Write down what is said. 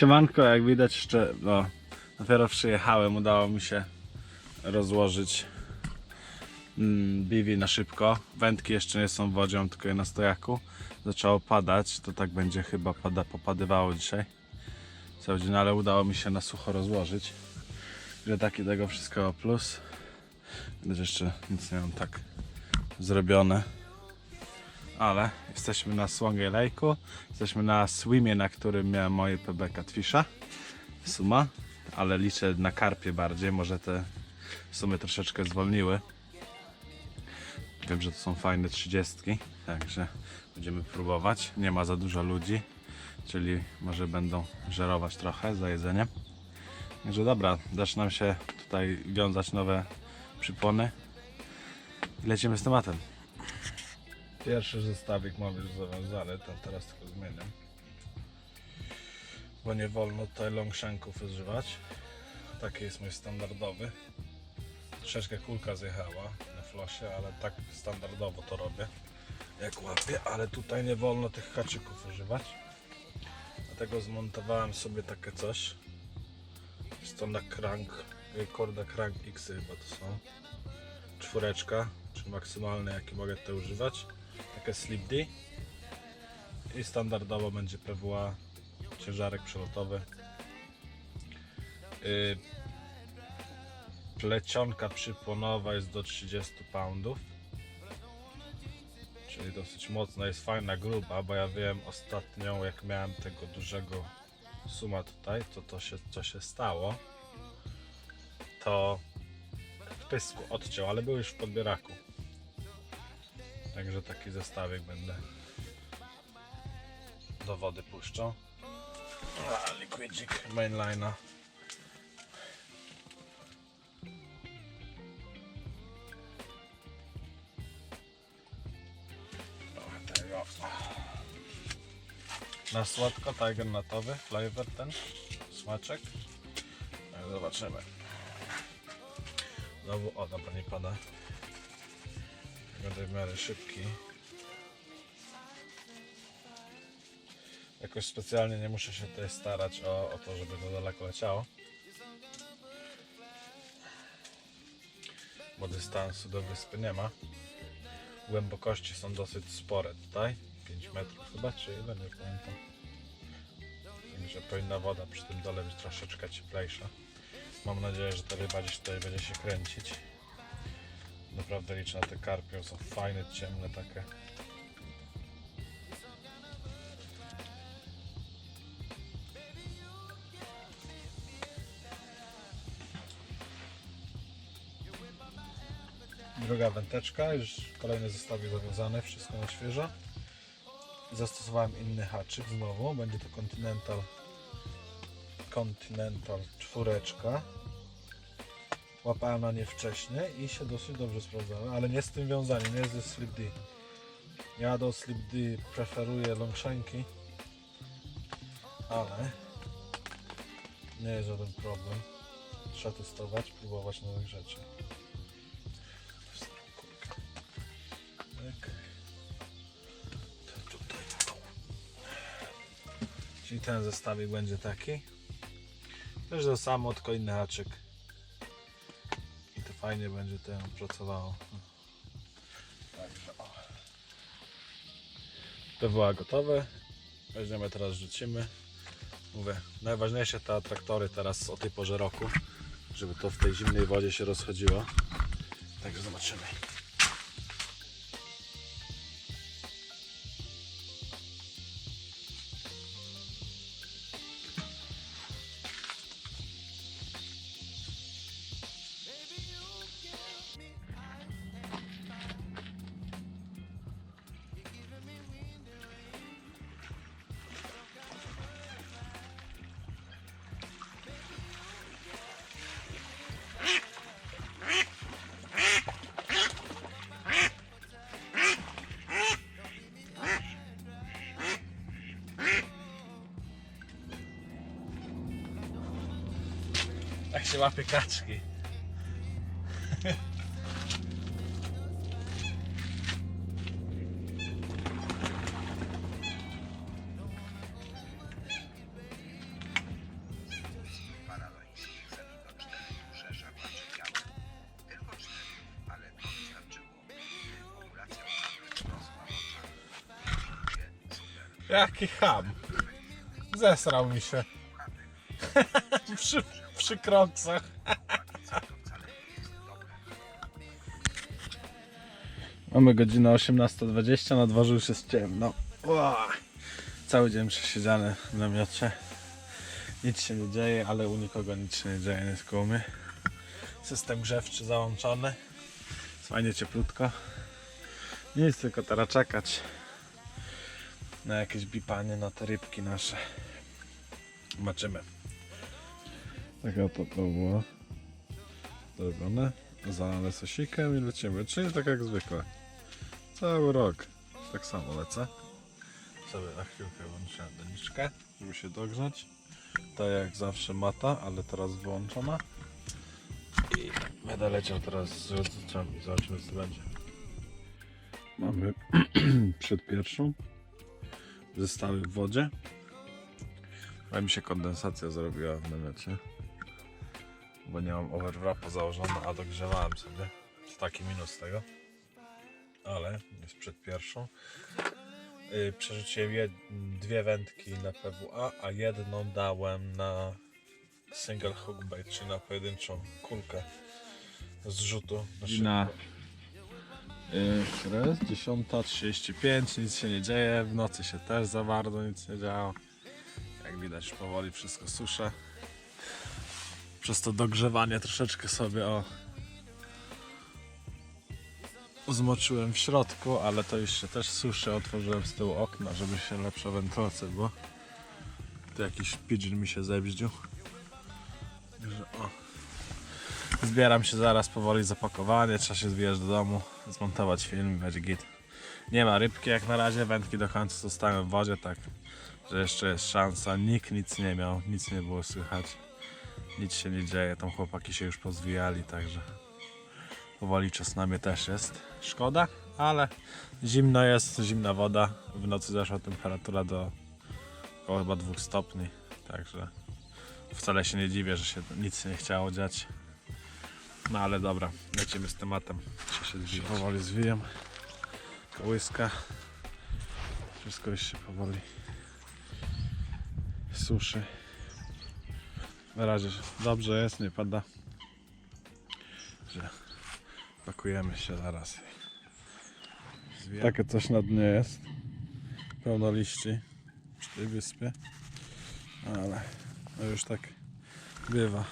Siemanko, jak widać jeszcze, no, dopiero przyjechałem, udało mi się rozłożyć mm, biwi na szybko. Wędki jeszcze nie są w wodzie, mam tylko je na stojaku. Zaczęło padać, to tak będzie chyba pada, popadywało dzisiaj. Cały dzień, ale udało mi się na sucho rozłożyć. Że taki tego wszystkiego plus. Widać, jeszcze nic nie mam tak zrobione. Ale jesteśmy na Słongej Lake'u. Jesteśmy na swimie, na którym miałem moje PB Catfisha. Suma. Ale liczę na karpie bardziej. Może te sumy troszeczkę zwolniły. Wiem, że to są fajne trzydziestki. Także będziemy próbować. Nie ma za dużo ludzi. Czyli może będą żerować trochę za jedzeniem. Także dobra, zaczynam się tutaj wiązać nowe przypony. I lecimy z tematem. Pierwszy zestawik mam już zawiązany, to teraz tylko zmieniam. Bo nie wolno tutaj longshanków używać. Taki jest mój standardowy. Troszeczkę kulka zjechała na flosie, ale tak standardowo to robię. Jak łapię, ale tutaj nie wolno tych haczyków używać. Dlatego zmontowałem sobie takie coś. Jest to na crank, Korda Crank X chyba to są. Czwóreczka, czy maksymalny jaki mogę tutaj używać. Takie slip D. I standardowo będzie PWA, ciężarek przelotowy. Yy, plecionka przypłonowa jest do 30 poundów. Czyli dosyć mocna, jest fajna, gruba, bo ja wiem ostatnią jak miałem tego dużego suma tutaj, to to się, co się stało, to w pysku odciął, ale był już w podbieraku. Także taki zestawik będę do wody puszczał. A, liquidzik mainline'a. O, tego. Na słodko, tiger natowy, flavor ten, smaczek. Zobaczymy. Znowu, o dobra, nie pada. Będę w miarę szybki. Jakoś specjalnie nie muszę się tutaj starać o, o to, żeby to daleko leciało. Bo dystansu do wyspy nie ma. Głębokości są dosyć spore tutaj. 5 metrów chyba, czy ile, nie pamiętam. Także powinna woda przy tym dole być troszeczkę cieplejsza. Mam nadzieję, że ta ryba gdzieś tutaj będzie się kręcić. Naprawdę liczę na te karpie, są fajne, ciemne takie. Druga wędeczka, już kolejny zestaw zawiązany, wszystko na świeżo. Zastosowałem inny haczyk znowu, będzie to Continental Continental czwóreczka. Łapałem na nie wcześniej i się dosyć dobrze sprawdzały, ale nie z tym wiązaniem, nie ze Slip D. Ja do Slip D preferuję longshanki, ale nie jest żaden problem. Trzeba testować, próbować nowych rzeczy. Tutaj tu. Czyli ten zestawik będzie taki. Też to samo, tylko inny haczyk. Fajnie będzie to pracowało. Także o. PWA gotowe. Weźmiemy teraz, rzucimy. Mówię, najważniejsze te atraktory teraz o tej porze roku, żeby to w tej zimnej wodzie się rozchodziło. Także zobaczymy. się łapie kaczki. Jaki ham. Zesrał mi się. przy, przy kroksach. Mamy godzinę 18.20, na dworze już jest ciemno. Cały dzień przesiedziany w namiocie. Nic się nie dzieje, ale u nikogo nic się nie dzieje, nie. System grzewczy załączony. Jest fajnie cieplutko. Nic, tylko teraz czekać na jakieś bipanie, na te rybki nasze. Zobaczymy. Tak oto to było zrobione. Zalane sosikiem i lecimy. Czyli tak jak zwykle. Cały rok. Tak samo lecę. Sobie na chwilkę włączyłem doniczkę, żeby się dogrzać. To jak zawsze mata, ale teraz wyłączona. I będę leciał teraz z rozliczami. Zobaczymy co będzie. Mamy przed pierwszą. Zestawy w wodzie. A mi się kondensacja zrobiła w namiocie. Bo nie mam overwrapa założona, a dogrzewałem sobie. To taki minus tego. Ale jest przed pierwszą. Yy, przerzuciłem dwie wędki na PWA, a jedną dałem na single hook bait, czyli na pojedynczą kulkę z rzutu. Na Jest 10.35, nic się nie dzieje, w nocy się też za bardzo nic nie działo. Jak widać powoli wszystko suszę. Przez to dogrzewanie troszeczkę sobie o zmoczyłem w środku, ale to już się też suszy. Otworzyłem z tyłu okna, żeby się lepsza wentylacja była. Tu jakiś pigeon mi się zebździł. Także o. Zbieram się zaraz powoli za pakowanie, trzeba się zwijać do domu, zmontować film i będzie git. Nie ma rybki jak na razie, wędki do końca zostały w wodzie, tak że jeszcze jest szansa. Nikt nic nie miał, nic nie było słychać. Nic się nie dzieje, tam chłopaki się już pozwijali, także powoli czas na mnie też jest. Szkoda, ale zimno jest, zimna woda. W nocy zeszła temperatura do około chyba 2 stopni, także wcale się nie dziwię, że się nic nie chciało dziać. No ale dobra, lecimy z tematem. Się, się powoli zwijam. Kołyska. Wszystko już się powoli suszy. Na razie dobrze jest, nie pada. Że pakujemy się zaraz. Takie coś na dnie jest. Pełno liści przy tej wyspie. Ale no już tak bywa.